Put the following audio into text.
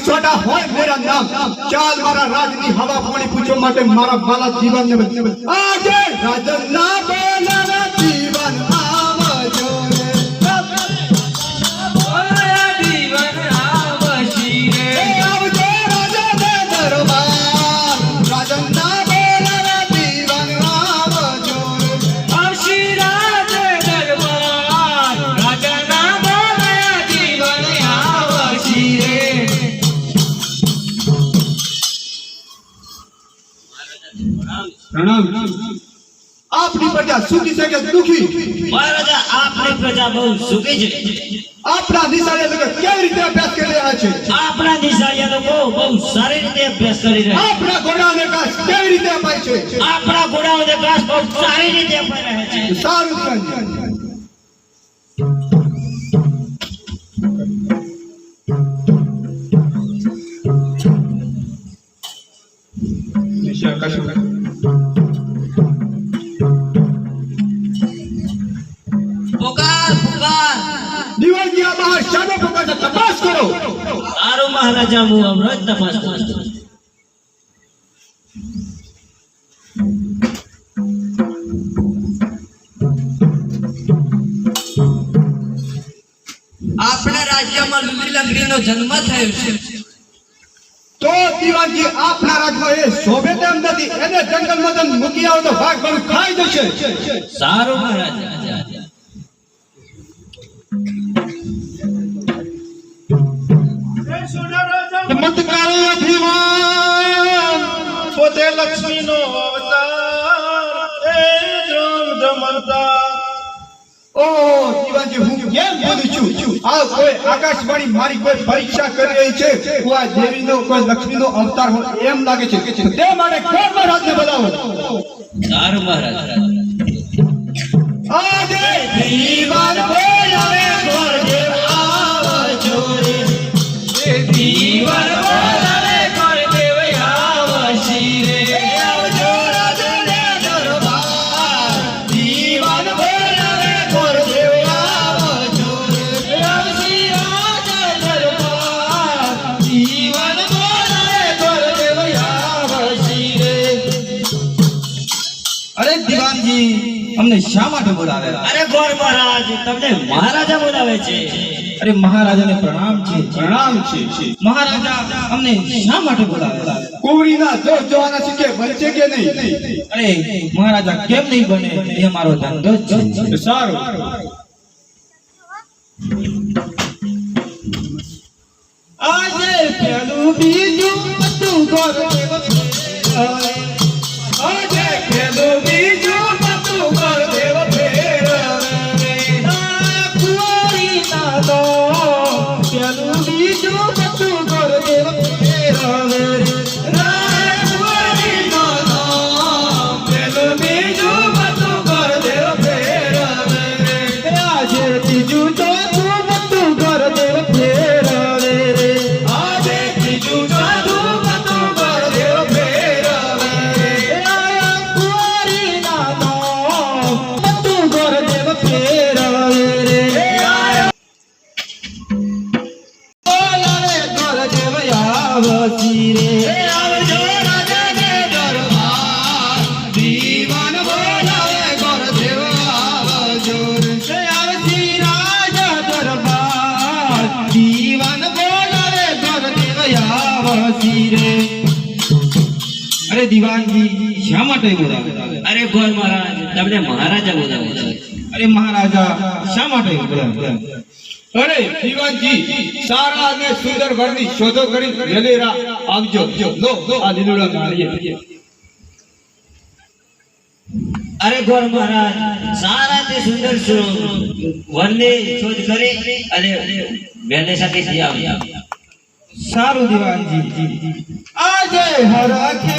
Soda હોય મેરા નામ. ચાલ મારા રાજની હવા પાણી પૂછવા માટે મારા બાલા જીવન ને આજે રાજના બોલાવે પ્રણામ. આપની પ્રજા સુખી છે કે દુખી? મહારાજા આપની પ્રજા બહુ સુખી છે. આપણા નિશાળે લોકો કેવી રીતે અભ્યાસ કરી રહ્યા છે? આપણા નિશાળિયા લોકો બહુ સારી રીતે અભ્યાસ કરી રહ્યા આપણા ઘોડાઓને ઘાસ કેવી રીતે અપાય છે? છે આપણા ઘોડાઓને ઘાસ બહુ સારી રીતે અપાઈ રહ્યા છે. સારું છે. કરો સારું મહારાજા હું હમણાં જ તપાસ કરું આપણા રાજ્યમાં લુલી લંગડીનો જન્મ થયો છે. તો દિવાજી આપના રાજમાં એ શોભે તેમ નથી. એને જંગલ મદન મૂકી આવો તો ભાગ પણ ખાઈ જશે. સારું મહારાજા. પોતે લક્ષ્મીનો અવતાર એ દ્રોણ દમનતા ઓ દિવાળજી હું કેમ બોલું છું? આ કોઈ આકાશવાણી મારી કોઈ પરીક્ષા કરી રહી છે? હું આ દેવીનો કોઈ લક્ષ્મીનો અવતાર હોય એમ લાગે છે. તે માટે કોણ મહારાજને બોલાવો સારું મહારાજા. અમને શા માટે બોલાવેલા અરે ગોર મહારાજ તમને મહારાજા બોલાવે છે. અરે મહારાજાને પ્રણામ છે પ્રણામ છે મહારાજા અમને શા માટે બોલાવેલા કુવરીના જોશ જોવાના છે કે બનશે કે નહીં? અરે મહારાજા કેમ નહીં બને? એ અમારો ધંધો છે. સારું. આજે પેલું બીજું બધું ગોરદેવ રે. અરે દીવાનજી શા માટે બોલાવે? અરે ગોર મહારાજ તમને મહારાજા બોલાવે છે. અરે મહારાજા શા માટે બોલાવે? અરે દિવાનજી સારા અને સુંદર ઘરની શોધો કરી વેલેરા આવજો. લો આ લીલુડા માળીએ અરે ગોર મહારાજ સારા તે સુંદર વનને શોધ કરી અને બેને સાથે આવી સારું દીવાનજી આજે હરખે